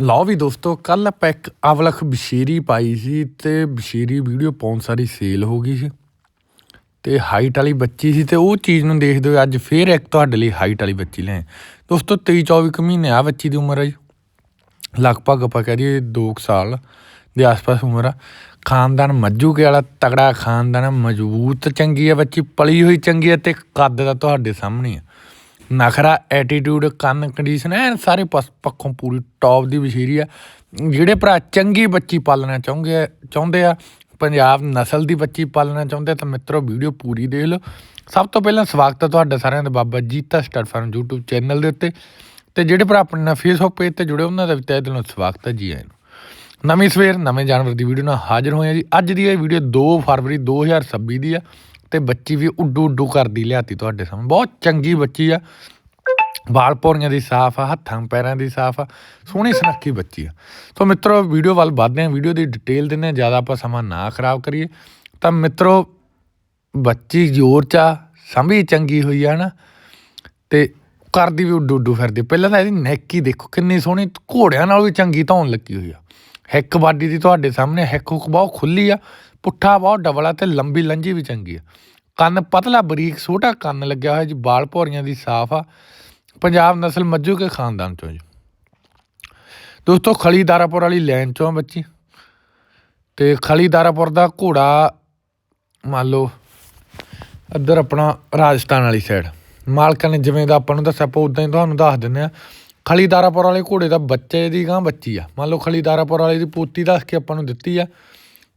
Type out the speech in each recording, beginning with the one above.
ਲਓ ਵੀ ਦੋਸਤੋ ਕੱਲ ਆਪਾਂ ਇੱਕ ਅਵਲਖ ਬਸ਼ੀਰੀ ਪਾਈ ਸੀ ਤੇ ਬਸ਼ੀਰੀ ਵੀਡੀਓ ਪਾਉਣ ਸਾਰੀ ਸੇਲ ਹੋ ਗਈ ਸੀ ਤੇ ਹਾਈਟ ਵਾਲੀ ਬੱਚੀ ਸੀ ਤੇ ਉਹ ਚੀਜ਼ ਨੂੰ ਦੇਖਦੇ ਹੋਏ ਅੱਜ ਫੇਰ ਇੱਕ ਤੁਹਾਡੇ ਲਈ ਹਾਈਟ ਵਾਲੀ ਬੱਚੀ ਲੈ ਦੋਸਤੋ 23 24 ਕੁ ਮਹੀਨੇ ਆ ਬੱਚੀ ਦੀ ਉਮਰ ਹੈ ਜੀ। ਲਗਭਗ ਆਪਾਂ ਕਹਿ ਦਈਏ 2 ਸਾਲ ਦੇ ਆਸ-ਪਾਸ ਉਮਰ ਆ। ਖਾਨਦਾਨ ਮੱਜੂਕੇ ਵਾਲਾ ਤਗੜਾ ਖਾਨਦਾਨ ਮਜ਼ਬੂਤ ਚੰਗੀ ਹੈ ਬੱਚੀ, ਪਲੀ ਹੋਈ ਚੰਗੀ ਹੈ ਤੇ ਕੱਦ ਦਾ ਤੁਹਾਡੇ ਸਾਹਮਣੇ ਆ। ਨਖਰਾ ਐਟੀਟਿਊਡ ਕੰਨ ਕੰਡੀਸ਼ਨ ਐ ਸਾਰੇ ਪਸ- ਪੱਖੋਂ ਪੂਰੀ ਟੌਪ ਦੀ ਵਸ਼ੀਰੀ ਆ। ਜਿਹੜੇ ਭਰਾ ਚੰਗੀ ਬੱਚੀ ਪਾਲਣਾ ਚਾਹੁੰਦੇ ਚਾਹੁੰਦੇ ਆ, ਪੰਜਾਬ ਨਸਲ ਦੀ ਬੱਚੀ ਪਾਲਣਾ ਚਾਹੁੰਦੇ ਤਾਂ ਮਿੱਤਰੋ ਵੀਡੀਓ ਪੂਰੀ ਦੇਖ ਲਓ। ਸਭ ਤੋਂ ਪਹਿਲਾਂ ਸਵਾਗਤ ਹੈ ਤੁਹਾਡਾ ਸਾਰਿਆਂ ਦਾ Baba Jeeta stud farm YouTube channel ਦੇ ਉੱਤੇ। ਤੇ ਜਿਹੜੇ ਭਰਾ ਆਪਣੇ ਨਾਲ ਫੇਸਬੁੱਕ ਪੇਜ ਤੇ ਜੁੜੇ, ਉਹਨਾਂ ਦਾ ਵੀ ਤਹਿ ਦਿਲੋਂ ਸਵਾਗਤ ਹੈ ਜੀ ਆਇਆਂ ਨੂੰ। ਨਵੀਂ ਸਵੇਰ, ਨਵੇਂ ਜਾਨਵਰ ਦੀ ਵੀਡੀਓ ਨਾਲ ਹਾਜ਼ਰ ਹੋਏ ਆ ਜੀ। ਅੱਜ ਦੀ ਇਹ ਵੀਡੀਓ 2 ਫਰਵਰੀ 2026 ਦੀ ਆ। ਤੇ ਬੱਚੀ ਵੀ ਉੱਡੂ ਉੱਡੂ ਕਰਦੀ ਲਿਆਤੀ ਤੁਹਾਡੇ ਸਾਹਮਣੇ। ਬਹੁਤ ਚੰਗੀ ਬੱਚੀ ਆ। ਵਾਲ ਪੌੜੀਆਂ ਦੀ ਸਾਫ਼ ਆ, ਹੱਥਾਂ ਪੈਰਾਂ ਦੀ ਸਾਫ਼ ਆ, ਸੋਹਣੀ ਸੁਨੱਖੀ ਬੱਚੀ ਆ। ਸੋ ਮਿੱਤਰੋ, ਵੀਡੀਓ ਵੱਲ ਵੱਧਦੇ ਆ ਵੀਡੀਓ ਦੀ ਡਿਟੇਲ ਦਿੰਦੇ ਆ ਜ਼ਿਆਦਾ ਆਪਾਂ ਸਮਾਂ ਨਾ ਖਰਾਬ ਕਰੀਏ। ਤਾਂ ਮਿੱਤਰੋ, ਬੱਚੀ ਜ਼ੋਰ ਚ ਆ, ਸੰਭੀ ਚੰਗੀ ਹੋਈ ਆ ਨਾ, ਤੇ ਕਰਦੀ ਵੀ ਉੱਡੂ ਉੱਡੂ ਫਿਰਦੀ ਪਹਿਲਾਂ ਤਾਂ ਇਹਦੀ ਨੈਕ ਹੀ ਦੇਖੋ, ਕਿੰਨੀ ਸੋਹਣੀ, ਘੋੜਿਆਂ ਨਾਲੋਂ ਵੀ ਚੰਗੀ ਧੌਣ ਲੱਗੀ ਹੋਈ ਆ। ਹਿੱਕ ਬਾਡੀ ਦੀ ਤੁਹਾਡੇ ਸਾਹਮਣੇ, ਹਿੱਕ ਹੁੱਕ ਬਹੁਤ ਖੁੱਲੀ ਆ। ਪੁੱਠਾ ਬਹੁਤ ਡਬਲ ਆ ਤੇ ਲੰਬੀ ਲੰਜੀ ਵੀ ਚੰਗੀ ਆ। ਕੰਨ ਪਤਲਾ ਬਰੀਕ ਛੋਟਾ ਕੰਨ ਲੱਗਿਆ ਹੋਇਆ ਜੀ ਬਾਲ ਭੌਰੀਆਂ ਦੀ ਸਾਫ਼ ਆ। ਪੰਜਾਬ ਨਸਲ ਮੱਝੂ ਕੇ ਖਾਨਦਾਨ ਚੋਂ ਜੀ। ਦੋਸਤੋ ਖਲੀ ਦਾਰਾਪੁਰ ਵਾਲੀ ਲਾਈਨ ਚੋਂ ਆ ਬੱਚੀ। ਤੇ ਖਲੀ ਦਾਰਾਪੁਰ ਦਾ ਘੋੜਾ ਮੰਨ ਲਓ, ਇੱਧਰ ਆਪਣਾ ਰਾਜਸਥਾਨ ਵਾਲੀ ਸਾਈਡ ਮਾਲਕਾਂ ਨੇ ਜਿਵੇਂ ਦਾ ਆਪਾਂ ਨੂੰ ਦੱਸਿਆ, ਆਪਾਂ ਉਦਾਂ ਹੀ ਤੁਹਾਨੂੰ ਦੱਸ ਦਿੰਦੇ ਆ ਖਲੀਦਾਰਾਪੁਰ ਵਾਲੇ ਘੋੜੇ ਦਾ ਬੱਚੇ ਦੀ ਗਾਂ ਬੱਚੀ ਆ। ਮੰਨ ਲਓ, ਖਲੀਦਾਰਾਪੁਰ ਵਾਲੇ ਦੀ ਪੋਤੀ ਦੱਸ ਕੇ ਆਪਾਂ ਨੂੰ ਦਿੱਤੀ ਆ।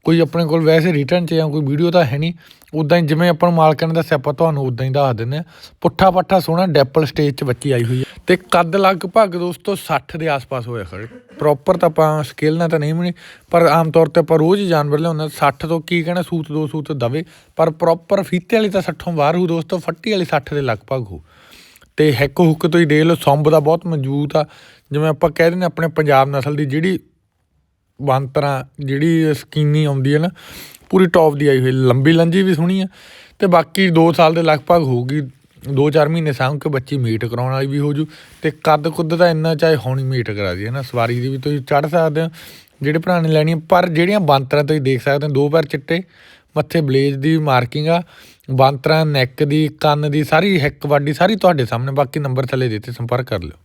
ਕੋਈ ਆਪਣੇ ਕੋਲ ਵੈਸੇ ਰਿਟਰਨ 'ਚ ਜਾਂ ਕੋਈ ਵੀਡੀਓ ਤਾਂ ਹੈ ਨਹੀਂ ਉਦਾਂ ਹੀ ਜਿਵੇਂ ਆਪਾਂ ਮਾਲਕਾਂ ਨੇ ਦੱਸਿਆ, ਆਪਾਂ ਤੁਹਾਨੂੰ ਉਦਾਂ ਹੀ ਦੱਸ ਦਿੰਦੇ ਆ ਪੁੱਠਾ ਪੱਠਾ ਸੋਹਣਾ ਡੈਪਲ ਸਟੇਜ 'ਚ ਬੱਚੀ ਆਈ ਹੋਈ ਹੈ। ਤੇ ਕੱਦ ਲਗਭਗ ਦੋਸਤੋ 60 ਦੇ ਆਸ-ਪਾਸ ਹੋਇਆ ਖੜੇ ਪ੍ਰੋਪਰ ਤਾਂ ਆਪਾਂ ਸਕੇਲ ਨਾਲ ਤਾਂ ਨਹੀਂ ਬਣੀ ਪਰ ਆਮ ਤੌਰ ਤੇ ਆਪਾਂ ਰੋਜ਼ ਜਾਨਵਰ ਲਿਆਉਂਦੇ ਹਾਂ। 60 ਤੋਂ ਕੀ ਕਹਿਣਾ, ਸੂਤ ਦੋ ਸੂਤ ਦਵੇ। ਪਰ ਪ੍ਰੋਪਰ ਫੀਤੇ ਵਾਲੀ ਤਾਂ 60 ਬਾਹਰ ਹੋ ਦੋਸਤੋ, ਫੱਟੀ ਵਾਲੀ 60 ਦੇ ਲਗਭਗ ਹੋ ਤੇ ਹਿੱਕ ਹੁੱਕ ਤੋਂ ਹੀ ਦੇਖ ਲਓ ਸੰਭ ਦਾ ਬਹੁਤ ਮਜ਼ਬੂਤ ਆ। ਜਿਵੇਂ ਆਪਾਂ ਕਹਿ ਦਿੰਦੇ ਆਪਣੇ ਪੰਜਾਬ ਨਸਲ ਦੀ ਜਿਹੜੀ ਬਾਂਤਰਾ ਜਿਹੜੀ ਸਕੀਨੀ ਆਉਂਦੀ ਹੈ ਨਾ, ਪੂਰੀ ਟੌਪ ਦੀ ਆਈ ਹੋਈ, ਲੰਬੀ ਲੰਜੀ ਵੀ ਸੋਹਣੀ ਆ, ਤੇ ਬਾਕੀ 2 ਸਾਲ ਦੇ ਲਗਭਗ ਹੋਊਗੀ 2-4 ਮਹੀਨੇ ਸਾਂਭ ਕੇ ਬੱਚੀ ਮੀਟ ਕਰਾਉਣ ਵਾਲੀ ਵੀ ਹੋ ਜੂ ਤੇ ਕੱਦ ਕੁੱਦ ਤਾਂ ਇੰਨਾ ਚਾਹੇ ਹੋਣੀ ਮੀਟ ਕਰਾ ਦੀ ਹੈ ਨਾ, ਸਵਾਰੀ ਦੀ ਵੀ ਤੁਸੀਂ ਚੜ ਸਕਦੇ ਹੋ, ਜਿਹੜੇ ਭਰਾ ਨੇ ਲੈਣੀ ਪਰ ਜਿਹੜੀਆਂ ਬਾਂਤਰਾਂ ਤੁਸੀਂ ਦੇਖ ਸਕਦੇ ਹੋ, ਦੋ ਪੈਰ ਚਿੱਟੇ, ਮੱਥੇ ਬਲੇਜ ਦੀ ਮਾਰਕਿੰਗ ਆ ਬਾਂਤਰਾਂ ਨੈਕ ਦੀ, ਕੰਨ ਦੀ, ਸਾਰੀ ਹਿੱਕ ਵਾਡੀ ਸਾਰੀ ਤੁਹਾਡੇ ਸਾਹਮਣੇ, ਬਾਕੀ ਨੰਬਰ ਥੱਲੇ ਦਿੱਤੇ, ਸੰਪਰਕ ਕਰ ਲਿਓ।